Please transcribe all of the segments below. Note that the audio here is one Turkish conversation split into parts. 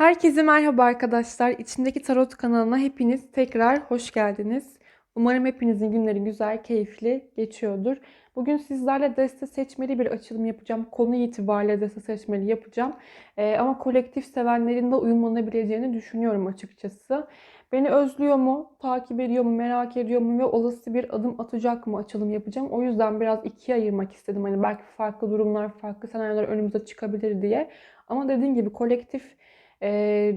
Herkese merhaba arkadaşlar. İçindeki Tarot kanalına hepiniz tekrar hoş geldiniz. Umarım hepinizin günleri güzel, keyifli geçiyordur. Bugün sizlerle deste seçmeli bir açılım yapacağım. Konu itibariyle deste seçmeli yapacağım. Ee, ama kolektif sevenlerin de uyumlanabileceğini düşünüyorum açıkçası. Beni özlüyor mu, takip ediyor mu, merak ediyor mu ve olası bir adım atacak mı açılım yapacağım. O yüzden biraz ikiye ayırmak istedim. Hani belki farklı durumlar, farklı senaryolar önümüze çıkabilir diye. Ama dediğim gibi kolektif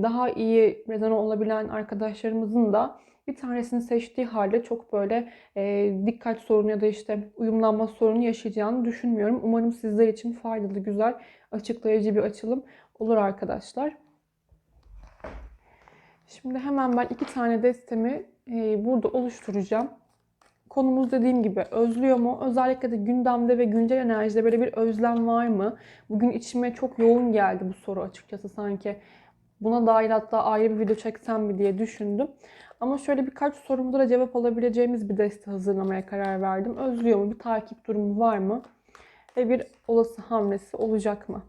daha iyi rezone olabilen arkadaşlarımızın da bir tanesini seçtiği halde çok böyle e, dikkat sorunu ya da işte uyumlanma sorunu yaşayacağını düşünmüyorum. Umarım sizler için faydalı, güzel, açıklayıcı bir açılım olur arkadaşlar. Şimdi hemen ben iki tane destemi e, burada oluşturacağım. Konumuz dediğim gibi özlüyor mu? Özellikle de gündemde ve güncel enerjide böyle bir özlem var mı? Bugün içime çok yoğun geldi bu soru açıkçası sanki. Buna dair hatta ayrı bir video çeksem mi diye düşündüm. Ama şöyle birkaç sorumuza cevap alabileceğimiz bir deste hazırlamaya karar verdim. Özlüyor mu? Bir takip durumu var mı? Ve bir olası hamlesi olacak mı?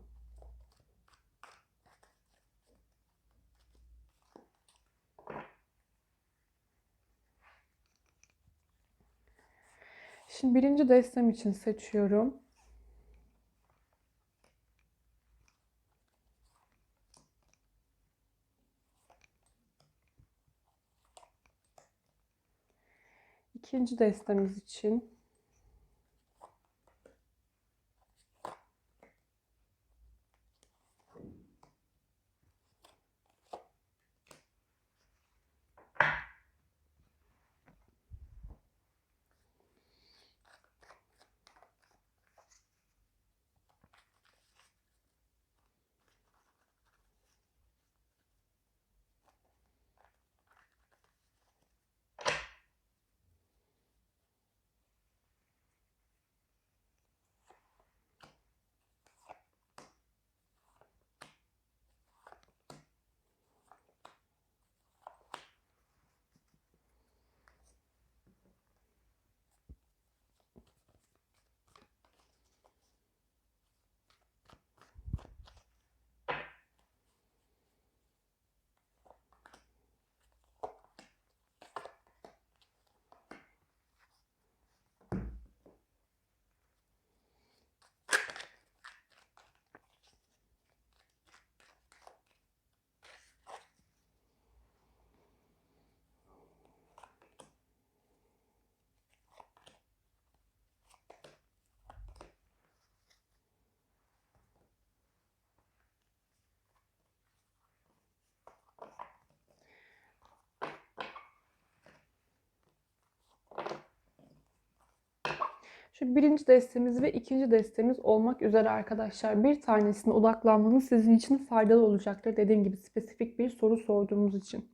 Şimdi birinci destem için seçiyorum. İkinci destemiz için Şu birinci destemiz ve ikinci destemiz olmak üzere arkadaşlar. Bir tanesine odaklanmanız sizin için faydalı olacaktır. Dediğim gibi spesifik bir soru sorduğumuz için.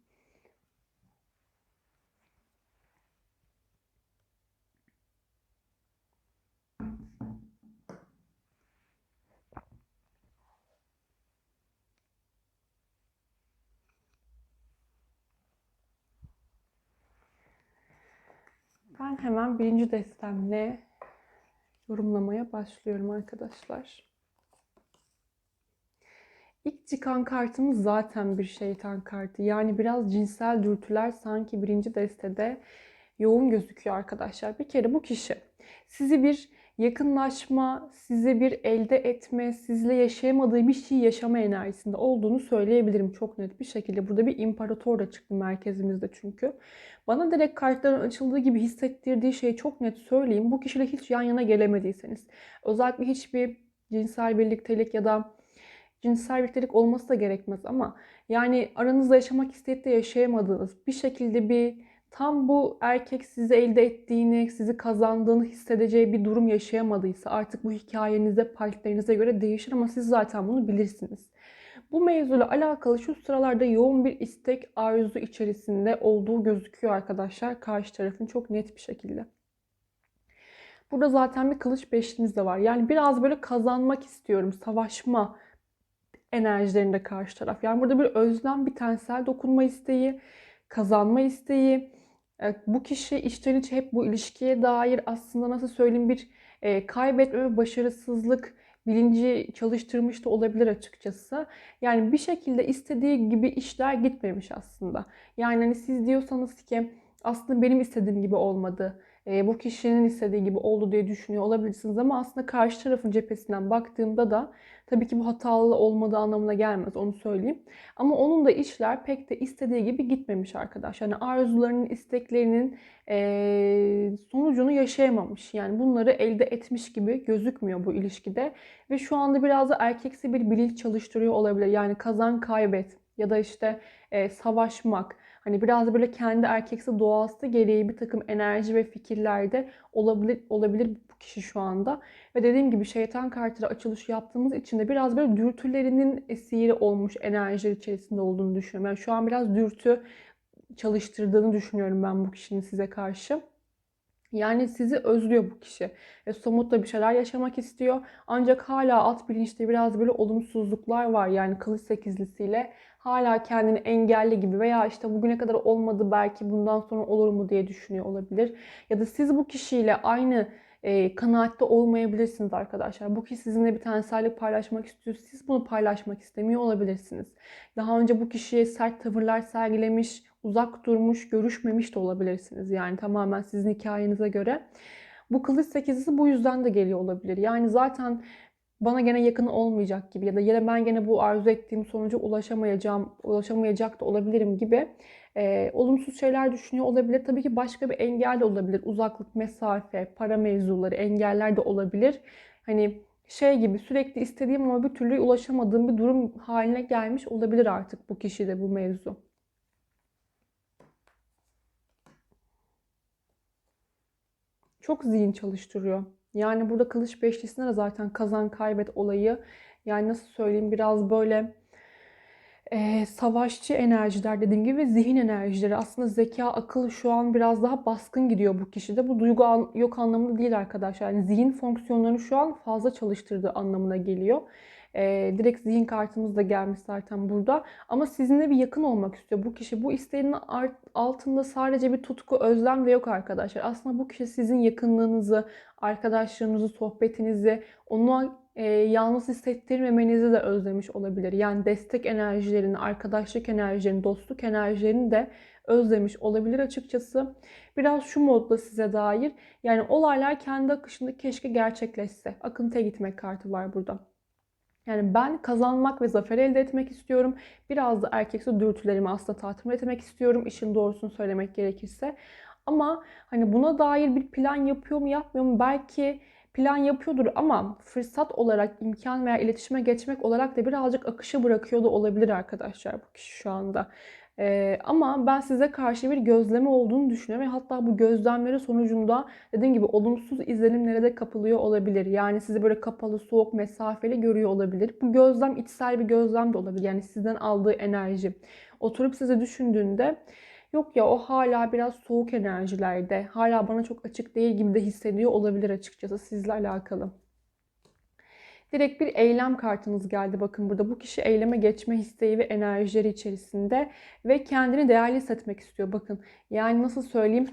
Ben hemen birinci destemle yorumlamaya başlıyorum arkadaşlar. İlk çıkan kartımız zaten bir şeytan kartı. Yani biraz cinsel dürtüler sanki birinci destede yoğun gözüküyor arkadaşlar. Bir kere bu kişi sizi bir yakınlaşma, size bir elde etme, sizle yaşayamadığı bir şey yaşama enerjisinde olduğunu söyleyebilirim çok net bir şekilde. Burada bir imparator da çıktı merkezimizde çünkü. Bana direkt kartların açıldığı gibi hissettirdiği şeyi çok net söyleyeyim. Bu kişiyle hiç yan yana gelemediyseniz, özellikle hiçbir cinsel birliktelik ya da cinsel birliktelik olması da gerekmez ama yani aranızda yaşamak isteyip de yaşayamadığınız bir şekilde bir tam bu erkek sizi elde ettiğini, sizi kazandığını hissedeceği bir durum yaşayamadıysa artık bu hikayenize, partnerinize göre değişir ama siz zaten bunu bilirsiniz. Bu mevzuyla alakalı şu sıralarda yoğun bir istek arzu içerisinde olduğu gözüküyor arkadaşlar. Karşı tarafın çok net bir şekilde. Burada zaten bir kılıç beşlimiz de var. Yani biraz böyle kazanmak istiyorum, savaşma enerjilerinde karşı taraf. Yani burada bir özlem, bir tensel dokunma isteği, kazanma isteği. E, bu kişi içten içe hep bu ilişkiye dair aslında nasıl söyleyeyim bir e, kaybetme ve başarısızlık, bilinci çalıştırmış da olabilir açıkçası. Yani bir şekilde istediği gibi işler gitmemiş aslında. Yani hani siz diyorsanız ki aslında benim istediğim gibi olmadı. E, bu kişinin istediği gibi oldu diye düşünüyor olabilirsiniz ama aslında karşı tarafın cephesinden baktığımda da tabii ki bu hatalı olmadığı anlamına gelmez onu söyleyeyim. Ama onun da işler pek de istediği gibi gitmemiş arkadaş. Yani arzularının, isteklerinin sonucunu yaşayamamış. Yani bunları elde etmiş gibi gözükmüyor bu ilişkide. Ve şu anda biraz da erkeksi bir bilinç çalıştırıyor olabilir. Yani kazan kaybet ya da işte savaşmak Hani biraz böyle kendi erkeksi doğası gereği bir takım enerji ve fikirlerde olabilir olabilir kişi şu anda. Ve dediğim gibi şeytan kartıyla açılış yaptığımız için de biraz böyle dürtülerinin esiri olmuş enerjiler içerisinde olduğunu düşünüyorum. Yani şu an biraz dürtü çalıştırdığını düşünüyorum ben bu kişinin size karşı. Yani sizi özlüyor bu kişi. Ve somutta bir şeyler yaşamak istiyor. Ancak hala alt bilinçte biraz böyle olumsuzluklar var. Yani kılıç sekizlisiyle hala kendini engelli gibi veya işte bugüne kadar olmadı belki bundan sonra olur mu diye düşünüyor olabilir. Ya da siz bu kişiyle aynı e, kanaatte olmayabilirsiniz arkadaşlar. Bu kişi sizinle bir tensellik paylaşmak istiyor. Siz bunu paylaşmak istemiyor olabilirsiniz. Daha önce bu kişiye sert tavırlar sergilemiş, uzak durmuş, görüşmemiş de olabilirsiniz. Yani tamamen sizin hikayenize göre. Bu kılıç sekizisi bu yüzden de geliyor olabilir. Yani zaten bana gene yakın olmayacak gibi ya da ya ben gene bu arzu ettiğim sonuca ulaşamayacağım, ulaşamayacak da olabilirim gibi e, olumsuz şeyler düşünüyor olabilir. Tabii ki başka bir engel de olabilir. Uzaklık, mesafe, para mevzuları, engeller de olabilir. Hani şey gibi sürekli istediğim ama bir türlü ulaşamadığım bir durum haline gelmiş olabilir artık bu kişide bu mevzu. Çok zihin çalıştırıyor. Yani burada kılıç beşlisinde de zaten kazan kaybet olayı. Yani nasıl söyleyeyim biraz böyle e, savaşçı enerjiler dediğim gibi zihin enerjileri. Aslında zeka, akıl şu an biraz daha baskın gidiyor bu kişide. Bu duygu an, yok anlamında değil arkadaşlar. Yani zihin fonksiyonlarını şu an fazla çalıştırdığı anlamına geliyor. E, direkt zihin kartımız da gelmiş zaten burada. Ama sizinle bir yakın olmak istiyor bu kişi. Bu isteğinin altında sadece bir tutku, özlem de yok arkadaşlar. Aslında bu kişi sizin yakınlığınızı, arkadaşlarınızı, sohbetinizi, onu e, yalnız hissettirmemenizi de özlemiş olabilir. Yani destek enerjilerini, arkadaşlık enerjilerini, dostluk enerjilerini de özlemiş olabilir açıkçası. Biraz şu modda size dair. Yani olaylar kendi akışında keşke gerçekleşse. Akıntıya gitmek kartı var burada. Yani ben kazanmak ve zafer elde etmek istiyorum. Biraz da erkeksi dürtülerimi aslında tatmin etmek istiyorum. İşin doğrusunu söylemek gerekirse. Ama hani buna dair bir plan yapıyor mu yapmıyor mu? Belki plan yapıyordur ama fırsat olarak imkan veya iletişime geçmek olarak da birazcık akışı bırakıyor da olabilir arkadaşlar bu kişi şu anda. Ee, ama ben size karşı bir gözleme olduğunu düşünüyorum ve hatta bu gözlemleri sonucunda dediğim gibi olumsuz izlenimlere de kapılıyor olabilir. Yani sizi böyle kapalı, soğuk, mesafeli görüyor olabilir. Bu gözlem içsel bir gözlem de olabilir. Yani sizden aldığı enerji. Oturup size düşündüğünde yok ya o hala biraz soğuk enerjilerde, hala bana çok açık değil gibi de hissediyor olabilir açıkçası sizle alakalı. Direkt bir eylem kartınız geldi. Bakın burada bu kişi eyleme geçme isteği ve enerjileri içerisinde ve kendini değerli hissetmek istiyor. Bakın yani nasıl söyleyeyim?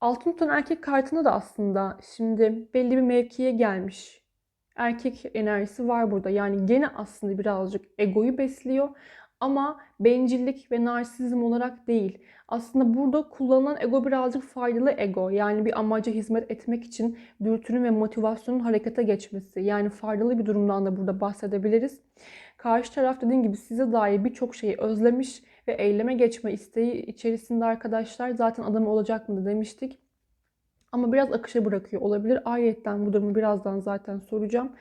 Altın tutan erkek kartında da aslında şimdi belli bir mevkiye gelmiş. Erkek enerjisi var burada. Yani gene aslında birazcık egoyu besliyor ama bencillik ve narsizm olarak değil. Aslında burada kullanılan ego birazcık faydalı ego. Yani bir amaca hizmet etmek için dürtünün ve motivasyonun harekete geçmesi. Yani faydalı bir durumdan da burada bahsedebiliriz. Karşı taraf dediğim gibi size dair birçok şeyi özlemiş ve eyleme geçme isteği içerisinde arkadaşlar zaten adam olacak mı demiştik. Ama biraz akışa bırakıyor olabilir. Ayetten bu durumu birazdan zaten soracağım.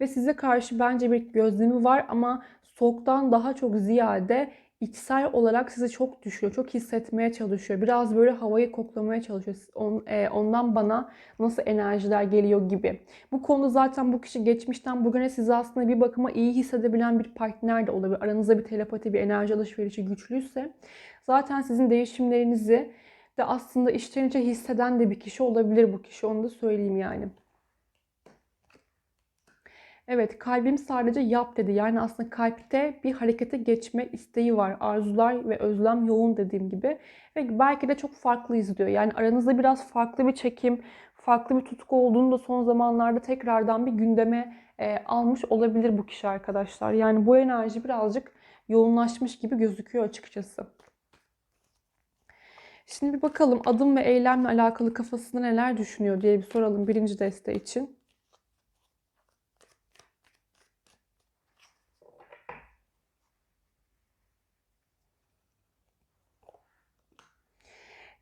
Ve size karşı bence bir gözlemi var ama soğuktan daha çok ziyade içsel olarak sizi çok düşüyor, çok hissetmeye çalışıyor. Biraz böyle havayı koklamaya çalışıyor. E, ondan bana nasıl enerjiler geliyor gibi. Bu konuda zaten bu kişi geçmişten bugüne sizi aslında bir bakıma iyi hissedebilen bir partner de olabilir. Aranızda bir telepati, bir enerji alışverişi güçlüyse zaten sizin değişimlerinizi de aslında içten içe hisseden de bir kişi olabilir bu kişi. Onu da söyleyeyim yani. Evet kalbim sadece yap dedi. Yani aslında kalpte bir harekete geçme isteği var. Arzular ve özlem yoğun dediğim gibi. Ve belki de çok farklı izliyor. Yani aranızda biraz farklı bir çekim, farklı bir tutku olduğunu da son zamanlarda tekrardan bir gündeme e, almış olabilir bu kişi arkadaşlar. Yani bu enerji birazcık yoğunlaşmış gibi gözüküyor açıkçası. Şimdi bir bakalım adım ve eylemle alakalı kafasında neler düşünüyor diye bir soralım birinci deste için.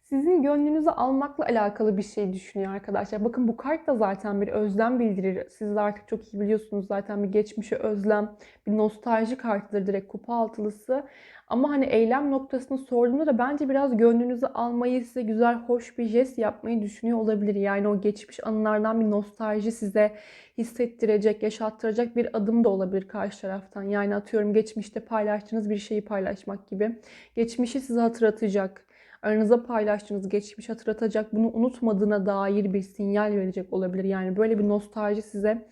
Sizin gönlünüzü almakla alakalı bir şey düşünüyor arkadaşlar. Bakın bu kart da zaten bir özlem bildirir. Siz de artık çok iyi biliyorsunuz zaten bir geçmişe özlem, bir nostalji kartıdır direkt kupa altılısı. Ama hani eylem noktasını sorduğumda da bence biraz gönlünüzü almayı size güzel, hoş bir jest yapmayı düşünüyor olabilir. Yani o geçmiş anılardan bir nostalji size hissettirecek, yaşattıracak bir adım da olabilir karşı taraftan. Yani atıyorum geçmişte paylaştığınız bir şeyi paylaşmak gibi. Geçmişi size hatırlatacak aranızda paylaştığınız geçmiş hatırlatacak, bunu unutmadığına dair bir sinyal verecek olabilir. Yani böyle bir nostalji size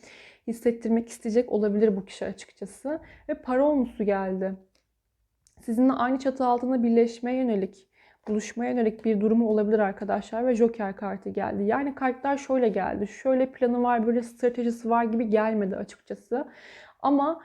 hissettirmek isteyecek olabilir bu kişi açıkçası. Ve para olmusu geldi. Sizinle aynı çatı altında birleşmeye yönelik, buluşmaya yönelik bir durumu olabilir arkadaşlar ve Joker kartı geldi. Yani kartlar şöyle geldi. Şöyle planı var, böyle stratejisi var gibi gelmedi açıkçası. Ama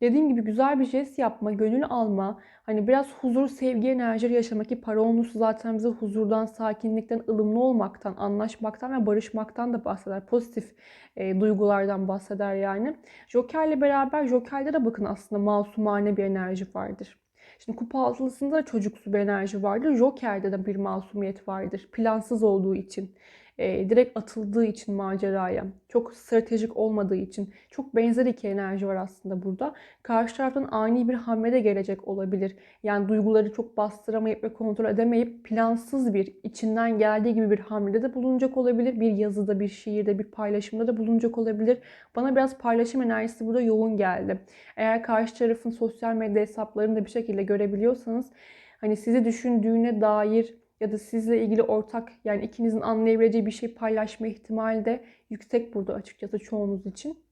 dediğim gibi güzel bir jest yapma, gönül alma, hani biraz huzur, sevgi, enerji yaşamak ki para olması zaten bize huzurdan, sakinlikten, ılımlı olmaktan, anlaşmaktan ve barışmaktan da bahseder. Pozitif e, duygulardan bahseder yani. Joker'le beraber Joker'de de bakın aslında masumane bir enerji vardır. Şimdi kupa altılısında da çocuksu bir enerji vardır. Joker'de de bir masumiyet vardır. Plansız olduğu için e, direkt atıldığı için maceraya, çok stratejik olmadığı için çok benzer iki enerji var aslında burada. Karşı taraftan ani bir hamle de gelecek olabilir. Yani duyguları çok bastıramayıp ve kontrol edemeyip plansız bir, içinden geldiği gibi bir hamlede de bulunacak olabilir. Bir yazıda, bir şiirde, bir paylaşımda da bulunacak olabilir. Bana biraz paylaşım enerjisi burada yoğun geldi. Eğer karşı tarafın sosyal medya hesaplarını da bir şekilde görebiliyorsanız hani sizi düşündüğüne dair ya da sizle ilgili ortak yani ikinizin anlayabileceği bir şey paylaşma ihtimali de yüksek burada açıkçası çoğunuz için.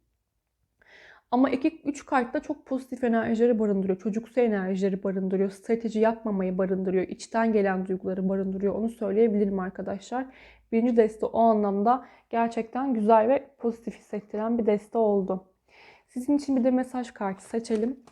Ama iki üç kart da çok pozitif enerjileri barındırıyor. Çocuksu enerjileri barındırıyor. Strateji yapmamayı barındırıyor. içten gelen duyguları barındırıyor. Onu söyleyebilirim arkadaşlar. Birinci deste o anlamda gerçekten güzel ve pozitif hissettiren bir deste oldu. Sizin için bir de mesaj kartı seçelim.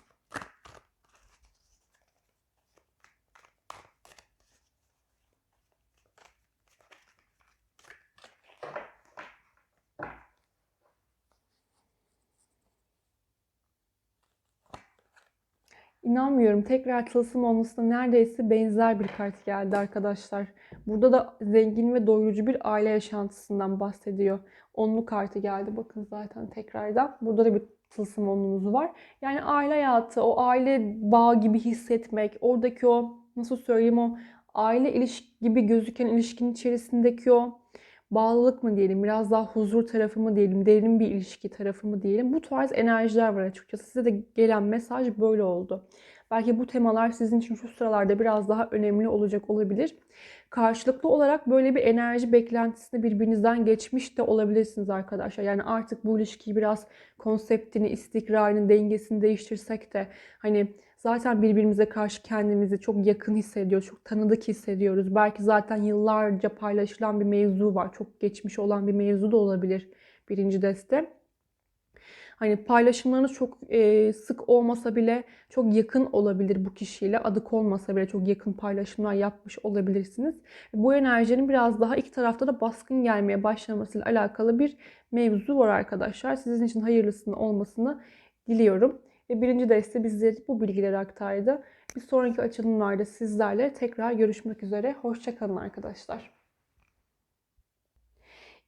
İnanmıyorum. Tekrar tılsım olmasına neredeyse benzer bir kart geldi arkadaşlar. Burada da zengin ve doyurucu bir aile yaşantısından bahsediyor. Onlu kartı geldi. Bakın zaten tekrardan. Burada da bir tılsım onlumuz var. Yani aile hayatı, o aile bağı gibi hissetmek, oradaki o nasıl söyleyeyim o aile ilişki gibi gözüken ilişkinin içerisindeki o bağlılık mı diyelim, biraz daha huzur tarafı mı diyelim, derin bir ilişki tarafı mı diyelim. Bu tarz enerjiler var açıkçası. Size de gelen mesaj böyle oldu. Belki bu temalar sizin için şu sıralarda biraz daha önemli olacak olabilir. Karşılıklı olarak böyle bir enerji beklentisini birbirinizden geçmiş de olabilirsiniz arkadaşlar. Yani artık bu ilişkiyi biraz konseptini, istikrarını, dengesini değiştirsek de hani zaten birbirimize karşı kendimizi çok yakın hissediyoruz, çok tanıdık hissediyoruz. Belki zaten yıllarca paylaşılan bir mevzu var. Çok geçmiş olan bir mevzu da olabilir birinci deste. Hani paylaşımlarınız çok e, sık olmasa bile çok yakın olabilir bu kişiyle. Adık olmasa bile çok yakın paylaşımlar yapmış olabilirsiniz. Bu enerjinin biraz daha iki tarafta da baskın gelmeye başlamasıyla alakalı bir mevzu var arkadaşlar. Sizin için hayırlısının olmasını diliyorum. Ve birinci deste bizlere bu bilgileri aktardı. Bir sonraki açılımlarda sizlerle tekrar görüşmek üzere. Hoşçakalın arkadaşlar.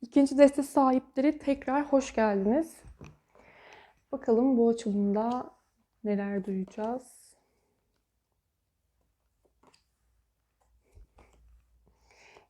İkinci deste sahipleri tekrar hoş geldiniz. Bakalım bu açılımda neler duyacağız.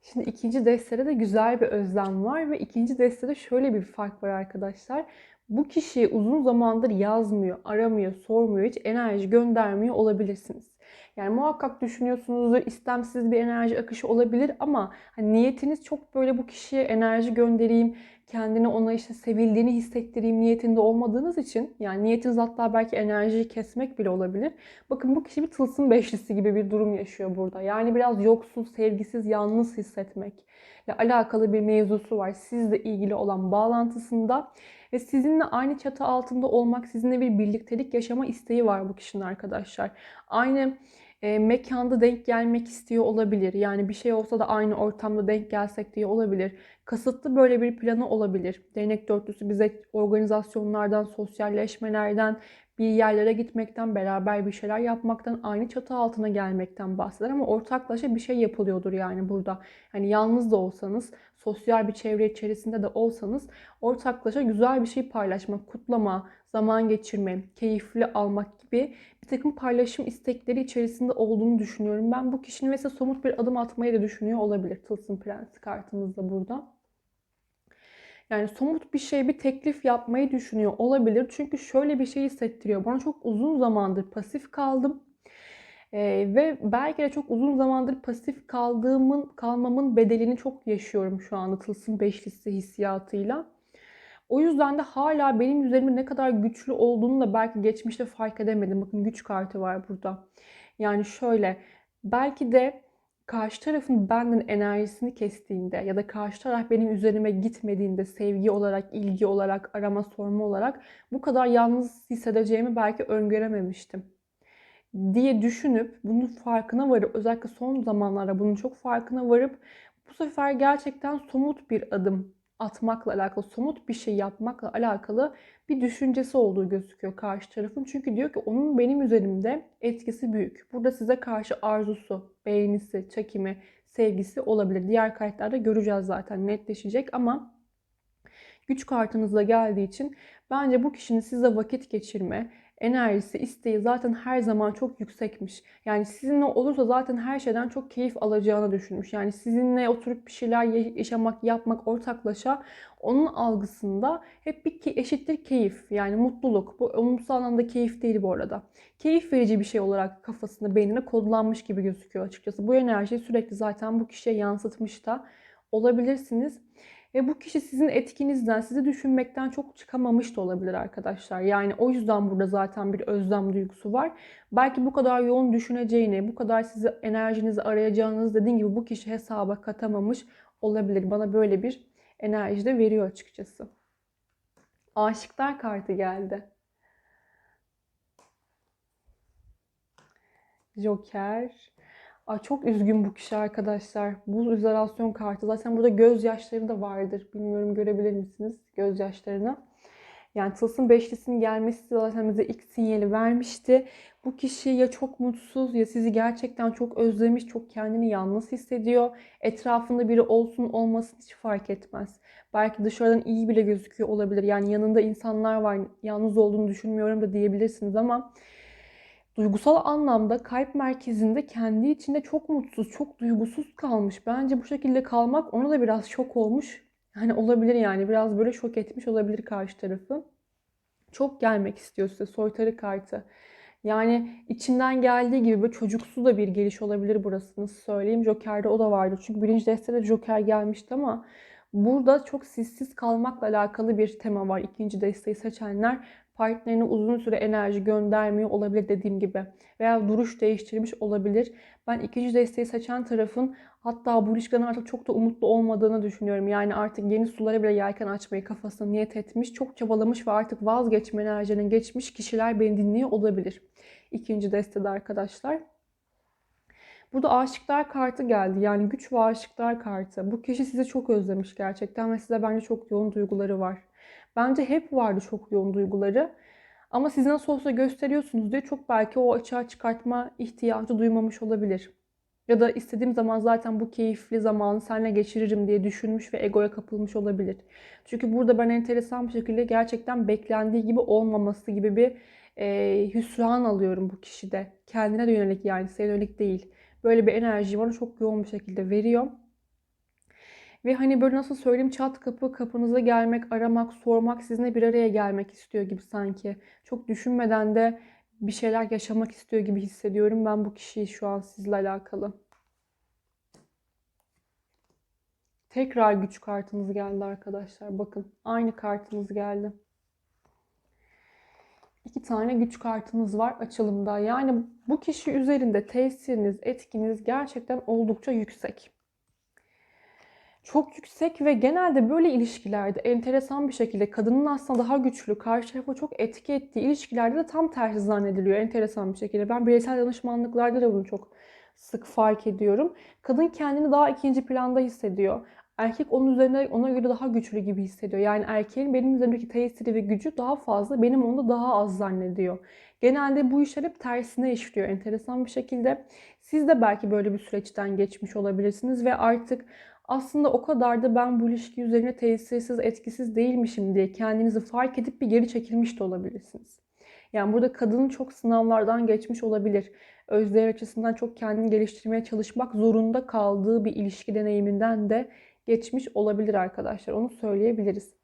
Şimdi ikinci destede de güzel bir özlem var ve ikinci destede şöyle bir fark var arkadaşlar. Bu kişi uzun zamandır yazmıyor, aramıyor, sormuyor, hiç enerji göndermiyor olabilirsiniz. Yani muhakkak düşünüyorsunuzdur, istemsiz bir enerji akışı olabilir ama hani niyetiniz çok böyle bu kişiye enerji göndereyim, kendini ona işte sevildiğini hissettireyim niyetinde olmadığınız için yani niyetiniz hatta belki enerjiyi kesmek bile olabilir. Bakın bu kişi bir tılsım beşlisi gibi bir durum yaşıyor burada. Yani biraz yoksuz, sevgisiz, yalnız hissetmek ile alakalı bir mevzusu var. Sizle ilgili olan bağlantısında ve sizinle aynı çatı altında olmak, sizinle bir birliktelik yaşama isteği var bu kişinin arkadaşlar. Aynı e, mekanda denk gelmek istiyor olabilir. Yani bir şey olsa da aynı ortamda denk gelsek diye olabilir. Kasıtlı böyle bir planı olabilir. Değnek dörtlüsü bize organizasyonlardan, sosyalleşmelerden, bir yerlere gitmekten, beraber bir şeyler yapmaktan, aynı çatı altına gelmekten bahseder ama ortaklaşa bir şey yapılıyordur yani burada. Hani yalnız da olsanız, sosyal bir çevre içerisinde de olsanız ortaklaşa güzel bir şey paylaşmak, kutlama, zaman geçirme, keyifli almak gibi bir takım paylaşım istekleri içerisinde olduğunu düşünüyorum. Ben bu kişinin mesela somut bir adım atmayı da düşünüyor olabilir. Tılsım Prensi kartımızda burada. Yani somut bir şey, bir teklif yapmayı düşünüyor olabilir. Çünkü şöyle bir şey hissettiriyor. Bana çok uzun zamandır pasif kaldım. Ee, ve belki de çok uzun zamandır pasif kaldığımın, kalmamın bedelini çok yaşıyorum şu anda tılsım beşlisi hissiyatıyla. O yüzden de hala benim üzerimde ne kadar güçlü olduğunu da belki geçmişte fark edemedim. Bakın güç kartı var burada. Yani şöyle belki de karşı tarafın benden enerjisini kestiğinde ya da karşı taraf benim üzerime gitmediğinde sevgi olarak, ilgi olarak, arama sorma olarak bu kadar yalnız hissedeceğimi belki öngörememiştim diye düşünüp bunun farkına varıp özellikle son zamanlarda bunun çok farkına varıp bu sefer gerçekten somut bir adım atmakla alakalı, somut bir şey yapmakla alakalı bir düşüncesi olduğu gözüküyor karşı tarafın. Çünkü diyor ki onun benim üzerimde etkisi büyük. Burada size karşı arzusu, beğenisi, çekimi, sevgisi olabilir. Diğer kartlarda göreceğiz zaten netleşecek ama güç kartınızla geldiği için bence bu kişinin size vakit geçirme, enerjisi, isteği zaten her zaman çok yüksekmiş. Yani sizinle olursa zaten her şeyden çok keyif alacağını düşünmüş. Yani sizinle oturup bir şeyler yaşamak, yapmak, ortaklaşa onun algısında hep bir eşittir keyif. Yani mutluluk. Bu olumsuz anlamda keyif değil bu arada. Keyif verici bir şey olarak kafasında, beynine kodlanmış gibi gözüküyor açıkçası. Bu enerjiyi sürekli zaten bu kişiye yansıtmış da olabilirsiniz. Ve bu kişi sizin etkinizden, sizi düşünmekten çok çıkamamış da olabilir arkadaşlar. Yani o yüzden burada zaten bir özlem duygusu var. Belki bu kadar yoğun düşüneceğini, bu kadar sizi enerjinizi arayacağınız dediğim gibi bu kişi hesaba katamamış olabilir. Bana böyle bir enerji de veriyor açıkçası. Aşıklar kartı geldi. Joker, Ay çok üzgün bu kişi arkadaşlar. Buz izolasyon kartı. Zaten burada gözyaşları da vardır. Bilmiyorum görebilir misiniz gözyaşlarını. Yani tılsım beşlisinin gelmesi zaten bize ilk sinyali vermişti. Bu kişi ya çok mutsuz ya sizi gerçekten çok özlemiş, çok kendini yalnız hissediyor. Etrafında biri olsun olmasın hiç fark etmez. Belki dışarıdan iyi bile gözüküyor olabilir. Yani yanında insanlar var, yalnız olduğunu düşünmüyorum da diyebilirsiniz ama duygusal anlamda kalp merkezinde kendi içinde çok mutsuz, çok duygusuz kalmış. Bence bu şekilde kalmak onu da biraz şok olmuş. Yani olabilir yani biraz böyle şok etmiş olabilir karşı tarafı. Çok gelmek istiyor size soytarı kartı. Yani içinden geldiği gibi böyle çocuksu da bir geliş olabilir burası. Nasıl söyleyeyim? Joker'de o da vardı. Çünkü birinci destede Joker gelmişti ama burada çok sessiz kalmakla alakalı bir tema var. İkinci desteği seçenler partnerine uzun süre enerji göndermiyor olabilir dediğim gibi. Veya duruş değiştirmiş olabilir. Ben ikinci desteği seçen tarafın hatta bu ilişkiden artık çok da umutlu olmadığını düşünüyorum. Yani artık yeni sulara bile yelken açmayı kafasına niyet etmiş. Çok çabalamış ve artık vazgeçme enerjinin geçmiş kişiler beni dinliyor olabilir. İkinci destede arkadaşlar. Burada aşıklar kartı geldi. Yani güç ve aşıklar kartı. Bu kişi sizi çok özlemiş gerçekten ve size bence çok yoğun duyguları var. Bence hep vardı çok yoğun duyguları. Ama siz nasıl olsa gösteriyorsunuz diye çok belki o açığa çıkartma ihtiyacı duymamış olabilir. Ya da istediğim zaman zaten bu keyifli zamanı seninle geçiririm diye düşünmüş ve egoya kapılmış olabilir. Çünkü burada ben enteresan bir şekilde gerçekten beklendiği gibi olmaması gibi bir e, hüsran alıyorum bu kişide. Kendine de yönelik yani size yönelik değil. Böyle bir enerji bana çok yoğun bir şekilde veriyor. Ve hani böyle nasıl söyleyeyim çat kapı kapınıza gelmek, aramak, sormak, sizinle bir araya gelmek istiyor gibi sanki. Çok düşünmeden de bir şeyler yaşamak istiyor gibi hissediyorum ben bu kişiyi şu an sizle alakalı. Tekrar güç kartınız geldi arkadaşlar. Bakın aynı kartınız geldi. İki tane güç kartınız var açılımda. Yani bu kişi üzerinde tesiriniz, etkiniz gerçekten oldukça yüksek. Çok yüksek ve genelde böyle ilişkilerde enteresan bir şekilde kadının aslında daha güçlü, karşı tarafa çok etki ettiği ilişkilerde de tam tersi zannediliyor enteresan bir şekilde. Ben bireysel danışmanlıklarda da bunu çok sık fark ediyorum. Kadın kendini daha ikinci planda hissediyor. Erkek onun üzerine ona göre daha güçlü gibi hissediyor. Yani erkeğin benim üzerimdeki tesiri ve gücü daha fazla, benim onda daha az zannediyor. Genelde bu işler hep tersine işliyor enteresan bir şekilde. Siz de belki böyle bir süreçten geçmiş olabilirsiniz ve artık aslında o kadar da ben bu ilişki üzerine tesirsiz, etkisiz değilmişim diye kendinizi fark edip bir geri çekilmiş de olabilirsiniz. Yani burada kadının çok sınavlardan geçmiş olabilir. Özdeğer açısından çok kendini geliştirmeye çalışmak zorunda kaldığı bir ilişki deneyiminden de geçmiş olabilir arkadaşlar. Onu söyleyebiliriz.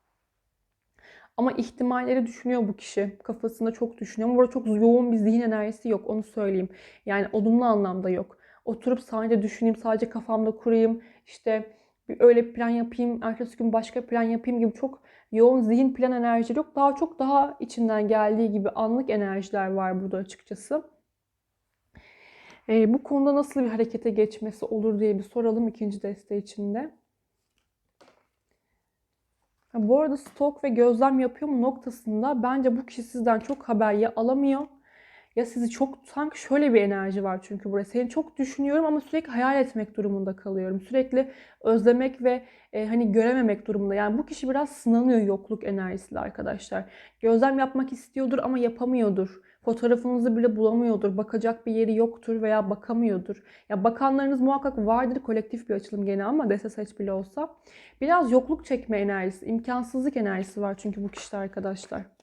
Ama ihtimalleri düşünüyor bu kişi. Kafasında çok düşünüyor. Ama burada çok yoğun bir zihin enerjisi yok. Onu söyleyeyim. Yani olumlu anlamda yok. Oturup sadece düşüneyim, sadece kafamda kurayım. İşte bir öyle bir plan yapayım, ertesi gün başka plan yapayım gibi çok yoğun zihin plan enerjileri yok. Daha çok daha içinden geldiği gibi anlık enerjiler var burada açıkçası. E, bu konuda nasıl bir harekete geçmesi olur diye bir soralım ikinci deste içinde. Bu arada stok ve gözlem yapıyor mu noktasında bence bu kişi sizden çok haber ya alamıyor ya sizi çok sanki şöyle bir enerji var çünkü buraya. Seni çok düşünüyorum ama sürekli hayal etmek durumunda kalıyorum. Sürekli özlemek ve e, hani görememek durumunda. Yani bu kişi biraz sınanıyor yokluk enerjisiyle arkadaşlar. Gözlem yapmak istiyordur ama yapamıyordur. Fotoğrafınızı bile bulamıyordur. Bakacak bir yeri yoktur veya bakamıyordur. Ya bakanlarınız muhakkak vardır kolektif bir açılım gene ama DSSH bile olsa. Biraz yokluk çekme enerjisi, imkansızlık enerjisi var çünkü bu kişide arkadaşlar.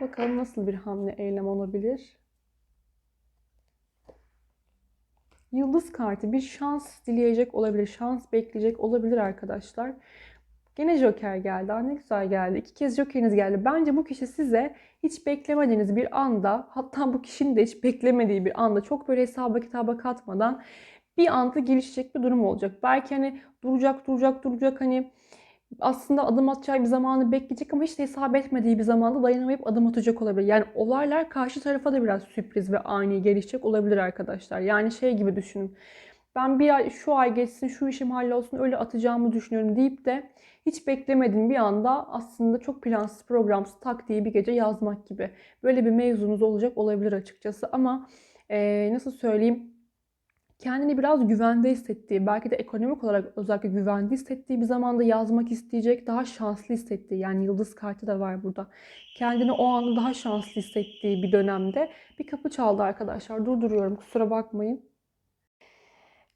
Bakalım nasıl bir hamle eylem olabilir. Yıldız kartı bir şans dileyecek olabilir, şans bekleyecek olabilir arkadaşlar. Gene Joker geldi. Aa, ne güzel geldi. İki kez Joker'iniz geldi. Bence bu kişi size hiç beklemediğiniz bir anda, hatta bu kişinin de hiç beklemediği bir anda, çok böyle hesaba kitaba katmadan bir anda gelişecek bir durum olacak. Belki hani duracak, duracak, duracak hani aslında adım atacağı bir zamanı bekleyecek ama hiç de hesap etmediği bir zamanda dayanamayıp adım atacak olabilir. Yani olaylar karşı tarafa da biraz sürpriz ve ani gelişecek olabilir arkadaşlar. Yani şey gibi düşünün. Ben bir ay şu ay geçsin, şu işim hallolsun öyle atacağımı düşünüyorum deyip de hiç beklemediğin bir anda aslında çok plansız, programsız tak diye bir gece yazmak gibi. Böyle bir mevzunuz olacak olabilir açıkçası ama ee, nasıl söyleyeyim kendini biraz güvende hissettiği, belki de ekonomik olarak özellikle güvende hissettiği bir zamanda yazmak isteyecek, daha şanslı hissettiği, yani yıldız kartı da var burada. Kendini o anda daha şanslı hissettiği bir dönemde bir kapı çaldı arkadaşlar. Durduruyorum kusura bakmayın.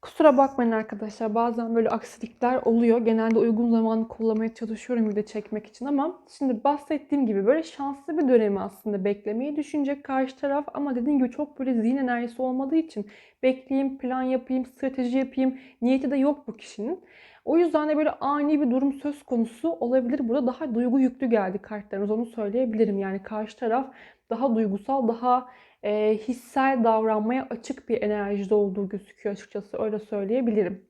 Kusura bakmayın arkadaşlar. Bazen böyle aksilikler oluyor. Genelde uygun zamanı kullanmaya çalışıyorum video çekmek için ama şimdi bahsettiğim gibi böyle şanslı bir dönemi aslında beklemeyi düşünecek karşı taraf ama dediğim gibi çok böyle zihin enerjisi olmadığı için bekleyeyim, plan yapayım, strateji yapayım niyeti de yok bu kişinin. O yüzden de böyle ani bir durum söz konusu olabilir. Burada daha duygu yüklü geldi kartlarımız onu söyleyebilirim. Yani karşı taraf daha duygusal, daha e, hissel davranmaya açık bir enerjide olduğu gözüküyor açıkçası öyle söyleyebilirim.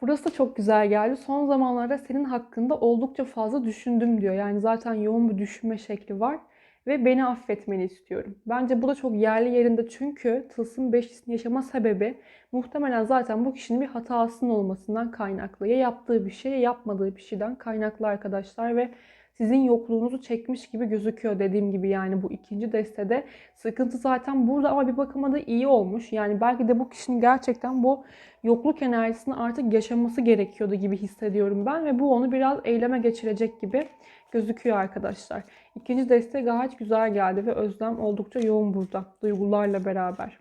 Burası da çok güzel geldi. Son zamanlarda senin hakkında oldukça fazla düşündüm diyor. Yani zaten yoğun bir düşünme şekli var ve beni affetmeni istiyorum. Bence bu da çok yerli yerinde çünkü tılsım beşlisini yaşama sebebi muhtemelen zaten bu kişinin bir hatasının olmasından kaynaklı. Ya yaptığı bir şey ya yapmadığı bir şeyden kaynaklı arkadaşlar ve sizin yokluğunuzu çekmiş gibi gözüküyor dediğim gibi yani bu ikinci destede. Sıkıntı zaten burada ama bir bakıma da iyi olmuş. Yani belki de bu kişinin gerçekten bu yokluk enerjisini artık yaşaması gerekiyordu gibi hissediyorum ben ve bu onu biraz eyleme geçirecek gibi gözüküyor arkadaşlar. İkinci deste gayet güzel geldi ve özlem oldukça yoğun burada duygularla beraber.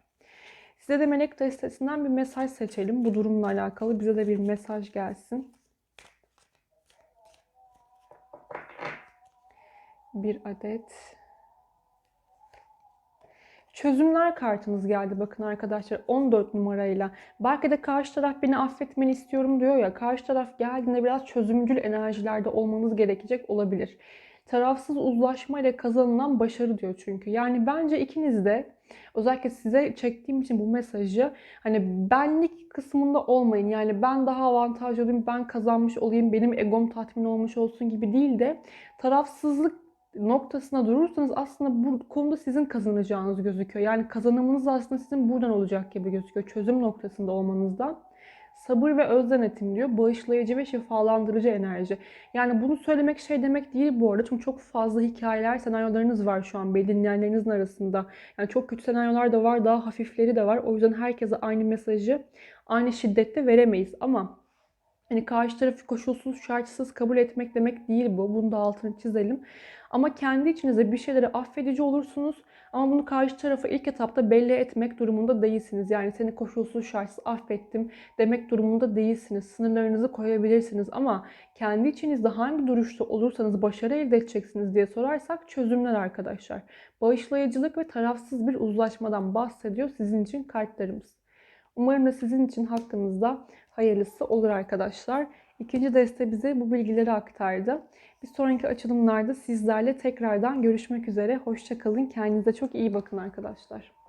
Size de melek destesinden bir mesaj seçelim. Bu durumla alakalı bize de bir mesaj gelsin. Bir adet Çözümler kartımız geldi bakın arkadaşlar 14 numarayla. Belki de karşı taraf beni affetmeni istiyorum diyor ya. Karşı taraf geldiğinde biraz çözümcül enerjilerde olmanız gerekecek olabilir. Tarafsız uzlaşma ile kazanılan başarı diyor çünkü. Yani bence ikiniz de özellikle size çektiğim için bu mesajı hani benlik kısmında olmayın. Yani ben daha avantajlı olayım, ben kazanmış olayım, benim egom tatmin olmuş olsun gibi değil de tarafsızlık noktasına durursanız aslında bu konuda sizin kazanacağınız gözüküyor. Yani kazanımınız aslında sizin buradan olacak gibi gözüküyor. Çözüm noktasında olmanızdan. Sabır ve öz denetim diyor. Bağışlayıcı ve şifalandırıcı enerji. Yani bunu söylemek şey demek değil bu arada. Çünkü çok fazla hikayeler, senaryolarınız var şu an belli dinleyenlerinizin arasında. Yani çok kötü senaryolar da var, daha hafifleri de var. O yüzden herkese aynı mesajı aynı şiddette veremeyiz. Ama Hani karşı tarafı koşulsuz, şartsız kabul etmek demek değil bu. Bunu da altını çizelim. Ama kendi içinizde bir şeyleri affedici olursunuz. Ama bunu karşı tarafa ilk etapta belli etmek durumunda değilsiniz. Yani seni koşulsuz, şartsız affettim demek durumunda değilsiniz. Sınırlarınızı koyabilirsiniz. Ama kendi içinizde hangi duruşta olursanız başarı elde edeceksiniz diye sorarsak çözümler arkadaşlar. Bağışlayıcılık ve tarafsız bir uzlaşmadan bahsediyor sizin için kartlarımız. Umarım da sizin için hakkınızda hayırlısı olur arkadaşlar. İkinci deste bize bu bilgileri aktardı. Bir sonraki açılımlarda sizlerle tekrardan görüşmek üzere. Hoşçakalın. Kendinize çok iyi bakın arkadaşlar.